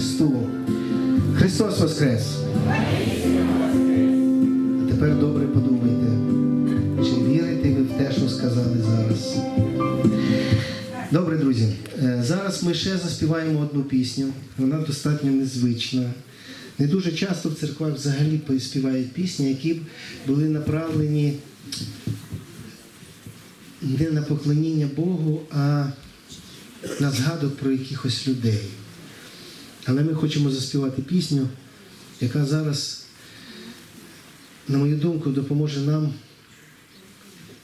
Христу. Христос Воскрес! А тепер добре подумайте, чи вірите ви в те, що сказали зараз. Добре, друзі. е, Зараз ми ще заспіваємо одну пісню. Вона достатньо незвична. Не дуже часто в церквах взагалі співають пісні, які б були направлені не на поклоніння Богу, а на згадок про якихось людей. Але ми хочемо заспівати пісню, яка зараз, на мою думку, допоможе нам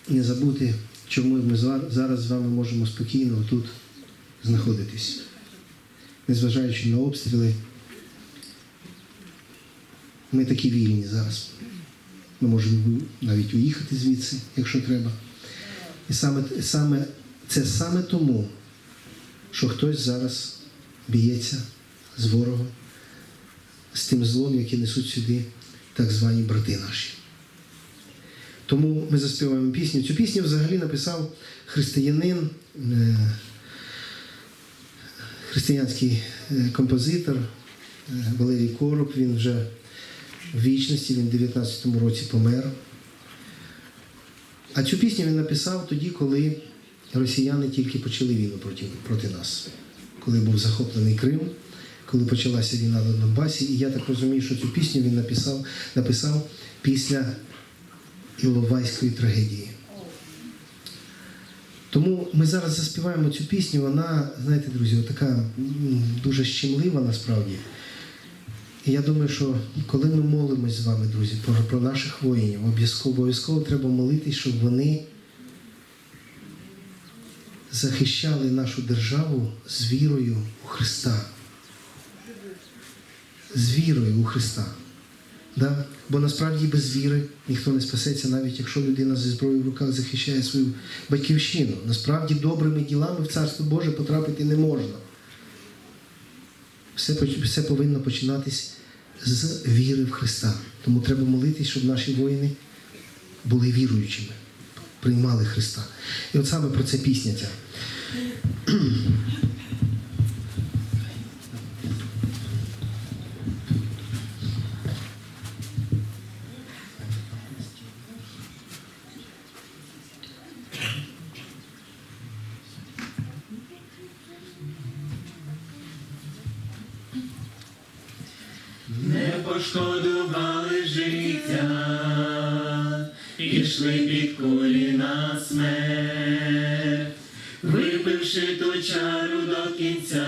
не забути, чому ми зараз з вами можемо спокійно тут знаходитись, незважаючи на обстріли. Ми такі вільні зараз. Ми можемо навіть уїхати звідси, якщо треба. І саме, саме, це саме тому, що хтось зараз б'ється з ворогом, з тим злом, яке несуть сюди так звані брати наші. Тому ми заспіваємо пісню. Цю пісню взагалі написав християнин, е, християнський е, композитор е, Валерій Короб. Він вже в вічності, він в 19-му році помер. А цю пісню він написав тоді, коли росіяни тільки почали війну проти, проти нас, коли був захоплений Крим, коли почалася війна на Донбасі. І я так розумію, що цю пісню він написав, написав після Іловайської трагедії. Тому ми зараз заспіваємо цю пісню. Вона, знаєте, друзі, така дуже щемлива насправді. І я думаю, що коли ми молимось з вами, друзі, про, про наших воїнів, обов'язково треба молитись, щоб вони захищали нашу державу з вірою у Христа. З вірою у Христа. Да? Бо насправді без віри ніхто не спасеться, навіть якщо людина зі зброєю в руках захищає свою батьківщину. Насправді добрими ділами в Царство Боже потрапити не можна. Все, все повинно починатись з віри в Христа. Тому треба молитись, щоб наші воїни були віруючими, приймали Христа. І от саме про це пісня ця. Пошкодували життя, пішли під кулі на смерть, випивши ту чару до кінця,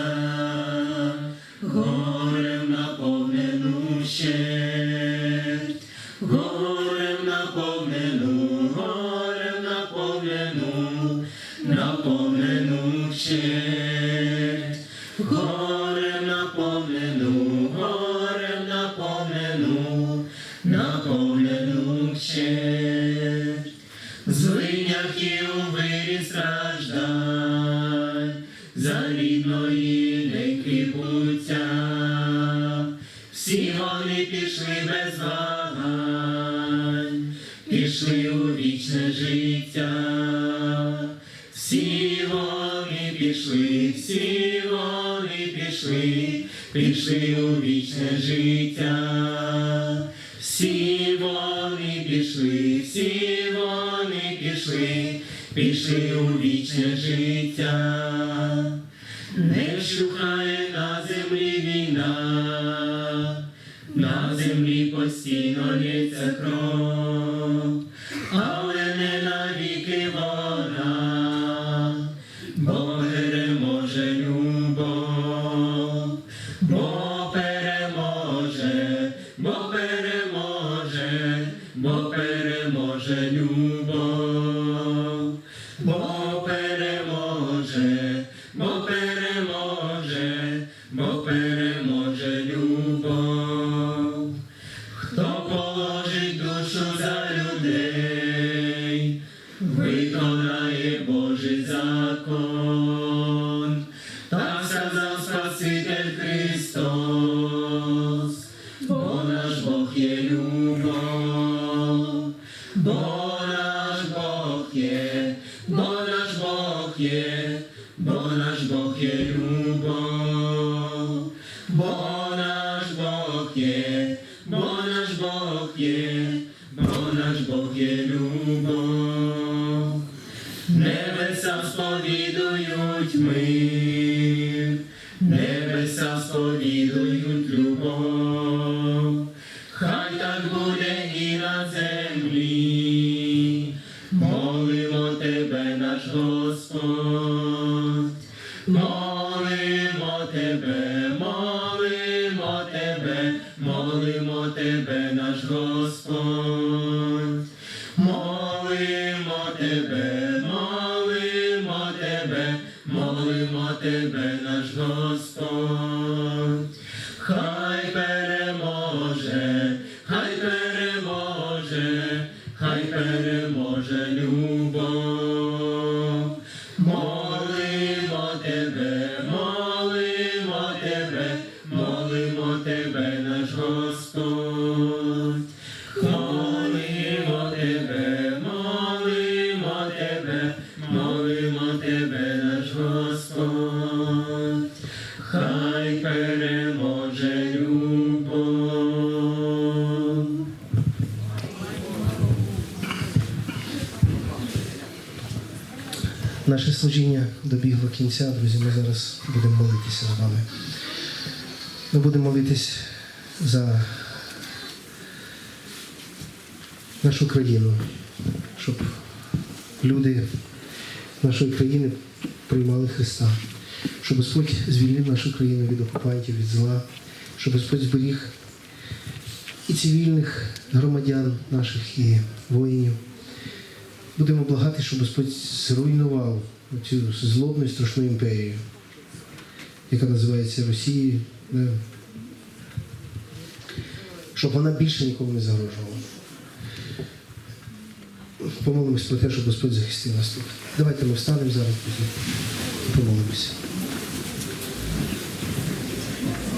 пішли у вічне життя. Всі вони пішли, всі вони пішли, пішли у вічне життя. Всі вони пішли, всі вони пішли, пішли у вічне життя. Не вщухає на землі війна, на землі постійно лється кров, переможе бо переможе, бо переможе, бо переможе любов, бо переможе, бо переможе, бо переможе любов. Мир, небеса сповідують любов. Хай так буде і на землі, молимо тебе, наш Господь, молимо тебе, молимо тебе, молимо тебе, наш Господь. Хай переможе, хай переможе, хай переможе любов. Молимо тебе, молимо тебе, молимо тебе, наш Господь. Наше служіння добігло кінця, друзі. Ми зараз будемо молитися з вами. Ми будемо молитись за нашу країну, щоб люди нашої країни приймали Христа, щоб Господь звільнив нашу країну від окупантів, від зла, щоб Господь зберіг і цивільних громадян наших, і воїнів. Будемо благати, щоб Господь зруйнував цю злобну і страшну імперію, яка називається Росією, щоб вона більше нікому не загрожувала. Помолимось про те, щоб Господь захистив нас тут. Давайте ми встанемо зараз і помолимося.